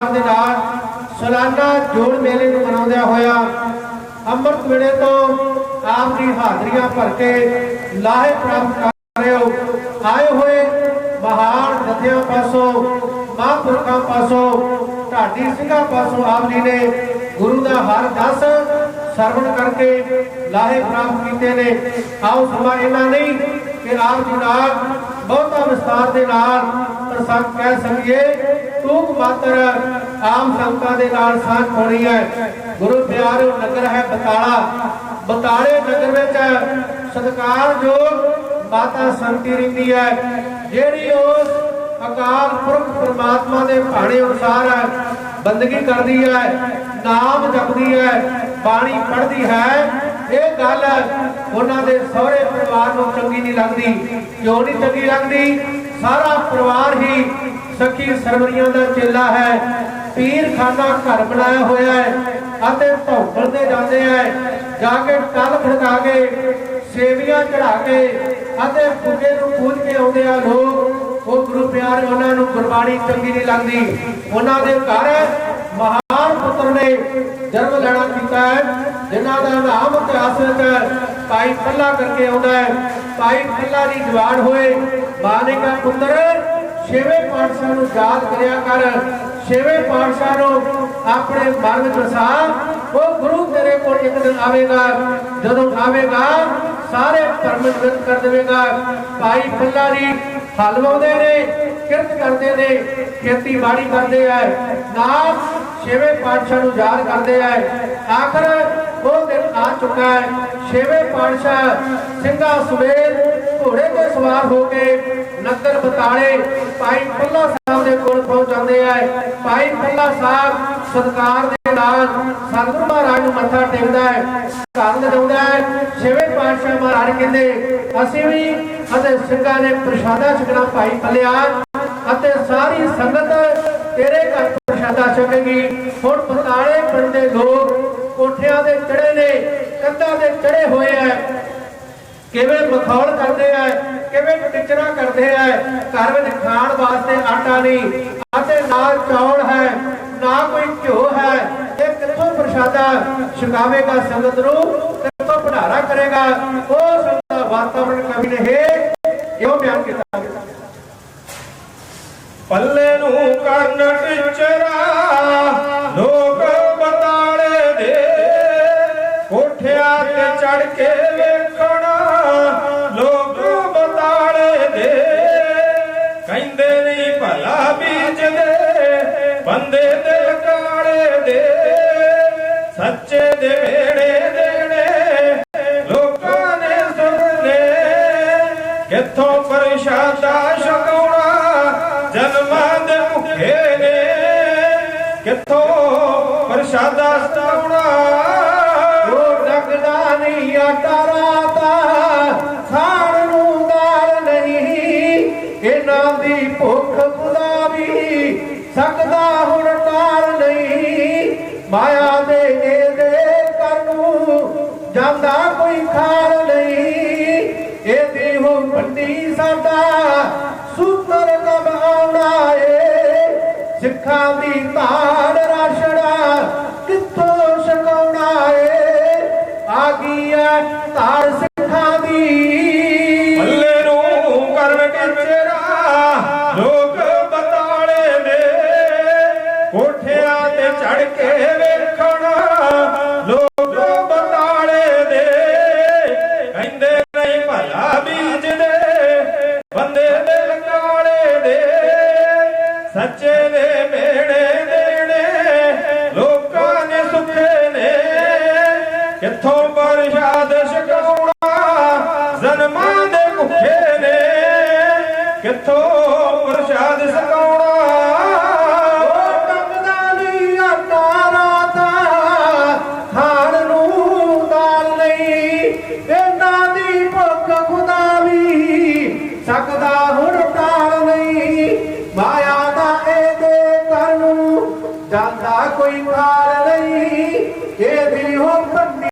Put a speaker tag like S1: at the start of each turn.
S1: ਦੇ ਨਾਲ ਸਾਲਾਨਾ ਜੋੜ ਮੇਲੇ ਨੂੰ ਮਨਾਉਂਦਿਆਂ ਹੋਇਆ ਅੰਮ੍ਰਿਤ ਵੇਲੇ ਤੋਂ ਆਪ ਦੀ ਹਾਜ਼ਰੀਆਂ ਭਰ ਕੇ ਲਾਹੇ ਪ੍ਰਾਪਤ ਕਰ ਰਹੇ ਹੋ। ਆਏ ਹੋਏ ਮਹਾਨ ਜਥਿਆਂ ਪਾਸੋਂ, ਮਹਾਂਪੁਰਖਾਂ ਪਾਸੋਂ, ਢਾਡੀ ਸਿੰਘਾਂ ਪਾਸੋਂ ਆਪ ਜੀ ਨੇ ਗੁਰੂ ਦਾ ਹਰ ਦਸ ਸਰਵਣ ਕਰਕੇ ਲਾਹੇ ਪ੍ਰਾਪਤ ਕੀਤੇ ਨੇ। ਆਓ ਸਮਾਂ ਇਹਨਾਂ ਨਹੀਂ ਕਿ ਆਪ ਜੀ ਨਾਲ ਬਹੁਤਾ ਵਿਸਤਾਰ ਦੇ ਨਾਲ ਪ੍ਰਸੰਗ ਕਹਿ ਸਕੀਏ। ਤੂੰ ਮਾਤਰ ਆਮ ਸੰਗਤਾਂ ਦੇ ਨਾਲ ਸਾਂਝ ਪਾਉਣੀ ਹੈ। ਗੁਰੂ ਪਿਆਰਿਓ, ਨਗਰ ਹੈ ਬਤਾਲਾ। ਬਤਾਲੇ ਨਗਰ ਵਿੱਚ ਸਤਿਕਾਰਯੋਗ ਮਾਤਾ ਸੰਤੀ ਰਹਿੰਦੀ ਹੈ, ਜਿਹੜੀ ਉਸ ਅਕਾਲ ਪੁਰਖ ਪ੍ਰਮਾਤਮਾ ਦੇ ਭਾਣੇ ਅਨੁਸਾਰ ਬੰਦਗੀ ਕਰਦੀ ਹੈ, ਨਾਮ ਜਪਦੀ ਹੈ, ਬਾਣੀ ਪੜ੍ਹਦੀ ਹੈ। ਇਹ ਗੱਲ ਉਹਨਾਂ ਦੇ ਸਹੁਰੇ ਪਰਿਵਾਰ ਨੂੰ ਚੰਗੀ ਨਹੀਂ ਲੱਗਦੀ, ਕਿਉਂ ਨਹੀਂ ਚੰਗੀ ਲੱਗਦੀ? ਸਾਰਾ ਪਰਿਵਾਰ ਹੀ ਸਖੀ ਸਰਵਰੀਆਂ ਦਾ ਚੇਲਾ ਹੈ। ਪੀਰ ਘਰ ਬਣਾਇਆ ਹੋਇਆ ਹੈ ਅਤੇ ਭੌਕਲ ਤੇ ਜਾਂਦੇ ਹੈ। ਜਾ ਕੇ ਟਲ ਖੜਕਾ ਕੇ, ਸੇਵੀਆਂ ਚੜਾ ਕੇ ਅਤੇ ਗੁੱਗੇ ਨੂੰ ਪੂਜ ਕੇ ਆਉਂਦੇ ਆ ਲੋਕ। ਉਹ ਗੁਰੂ ਪਿਆਰ ਉਹਨਾਂ ਨੂੰ ਗੁਰਬਾਣੀ ਚੰਗੀ ਨਹੀਂ ਲੱਗਦੀ। ਉਹਨਾਂ ਦੇ ਘਰ ਮਹਾਨ ਪੁੱਤਰ ਨੇ ਜਨਮ ਲੈਣਾ ਕੀਤਾ ਹੈ, ਜਿਨ੍ਹਾਂ ਦਾ ਨਾਮ ਇਤਿਹਾਸ ਵਿੱਚ ਭਾਈ ਪੱਲਾ ਕਰਕੇ ਆਉਂਦਾ ਹੈ। ਭਾਈ ਪੱਲਾ ਦੀ ਜਵਾਨ ਹੋਏ ਮਾਂ ਨੇ ਕਿਹਾ ਪੁੱਤਰ ਛੇਵੇਂ ਪਾਤਸ਼ਾਹ ਨੂੰ ਯਾਦ ਕਰਿਆ ਕਰ। ਛੇਵੇਂ ਪਾਤਸ਼ਾਹ ਨੂੰ ਆਪਣੇ ਮਨ ਵਿੱਚ ਵਸਾ ਉਹ ਗੁਰੂ ਤੇਰੇ ਕੋਲ ਇੱਕ ਦਿਨ ਆਵੇਗਾ। ਜਦੋਂ ਆਵੇਗਾ, ਸਾਰੇ ਧਰਮ ਨਿਵਰਤ ਕਰ ਦੇਵੇਗਾ। ਭਾਈ ਪੱਲਾ ਦੀ ਹਲਵਾਉਂਦੇ ਨੇ, ਕਿਰਤ ਕਰਦੇ ਨੇ, ਖੇਤੀਬਾੜੀ ਕਰਦੇ ਐ। ਨਾਲ ਛੇਵੇਂ ਪਾਤਸ਼ਾਹ ਨੂੰ ਯਾਦ ਕਰਦੇ ਐ। ਆਖਰ ਉਹ ਦਿਨ ਆ ਚੁੱਕਾ ਹੈ ਛੇਵੇਂ ਪਾਤਸ਼ਾਹ ਸਿੰਘਾਂ ਸਮੇਤ ਘੋੜੇ ਤੇ ਸਵਾਰ ਹੋ ਕੇ ਨਗਰ ਬਤਾਲੇ ਭਾਈ ਪੱਲਾ ਸਾਹਿਬ ਦੇ ਕੋਲ ਪਹੁੰਚ ਜਾਂਦੇ ਭਾਈ ਪੱਲਾ ਸਾਹਿਬ ਸਤਕਾਰ ਦੇ ਨਾਲ ਸਤਿਗੁਰੂ ਮਹਾਰਾਜ ਨੂੰ ਮੱਥਾ ਟੇਕਦਾ ਹੈ ਘਰ ਲਿਆਉਂਦਾ ਹੈ। ਛੇਵੇਂ ਪਾਤਸ਼ਾਹ ਮਹਾਰਾਜ ਕਹਿੰਦੇ, ਅਸੀਂ ਵੀ ਅਤੇ ਸਿੰਘਾਂ ਨੇ ਪ੍ਰਸ਼ਾਦਾ ਛਕਣਾ ਭਾਈ ਪੱਲਿਆ ਅਤੇ ਸਾਰੀ ਸੰਗਤ ਤੇਰੇ ਘਰ ਪ੍ਰਸ਼ਾਦਾ ਛਕੇਗੀ। ਹੁਣ ਪਤਾਲੇ ਪਿੰਡ ਦੇ ਲੋਕ ਕੋਠਿਆਂ ਦੇ ਚੜੇ ਨੇ, ਕੰਧਾਂ ਦੇ ਚੜੇ ਹੋਏ ਐ ਕਿਵੇਂ ਮਖੌਲ ਕਰਦੇ ਐ ਕਿਵੇਂ ਕਰਦੇ ਐ। ਘਰ ਵਿੱਚ ਖਾਣ ਵਾਸਤੇ ਆਟਾ ਨਹੀਂ। ਅਤੇ ਨਾਲ ਚੌਲ ਹੈ, ਨਾ ਕੋਈ ਘਿਓ ਹੈ। ਇਹ ਕਿੱਥੋਂ ਪ੍ਰਸ਼ਾਦਾ ਛਕਾਵੇਗਾ ਸੰਗਤ ਨੂੰ? ਕਿੱਥੋਂ ਭੰਡਾਰਾ ਕਰੇਗਾ? ਉਹ ਸੰਗਤ ਵਾਤਾਵਰਣ ਕਵੀ ਨੇ ਇਹੋ ਬਿਆਨ ਕੀਤਾ?
S2: ਪੱਲੇ ਨੂੰ ਕਰਨ ਟਿਚਰਾ ਦੇ ਵੇੜੇ ਦੇਣੇ, ਲੋਕਾਂ ਨੇ ਸੁਣਨੇ ਕਿੱਥੋਂ ਪ੍ਰਸ਼ਾਦਾ ਛਕਾਉਣਾ, ਜਨਮਾਂ ਦੇ ਭੁੱਖੇ ਨੇ। ਕਿੱਥੋਂ ਪ੍ਰਸ਼ਾਦਾ ਸਤਾਉਣਾ
S1: ਉਹ ਲੱਗਦਾ ਨਹੀਂ ਆਟਾ ਰਾਤਾ, ਖਾਣ ਨੂੰ ਦਾਲ ਨਹੀਂ, ਇਹਨਾਂ ਦੀ ਭੁੱਖ ਖੁਦਾ ਵੀ ਸਕਦਾ ਹੁਣ ਟਾਲ ਨਹੀਂ। ਮਾਇਆ ਦੇ ਜਾਂਦਾ ਕੋਈ ਖਾਰ ਨਹੀਂ। ਇਹਦੀ ਹੋ ਪੰਡੀ ਸਾਡਾ, ਸੂਤਰ ਕਬ ਆਉਣਾ ਏ। ਸਿੱਖਾਂ ਦੀ ਧਾਰ ਕਿੱਥੋਂ
S2: ਪ੍ਰਸ਼ਾਦ ਛਕਾਉਣਾ ਜ਼ਨਮਾਂ ਦੇ ਭੁੱਖੇ ਨੇ। ਕਿੱਥੋਂ ਪ੍ਰਸ਼ਾਦ
S1: ਨਹੀਂ ਮਾਇਆ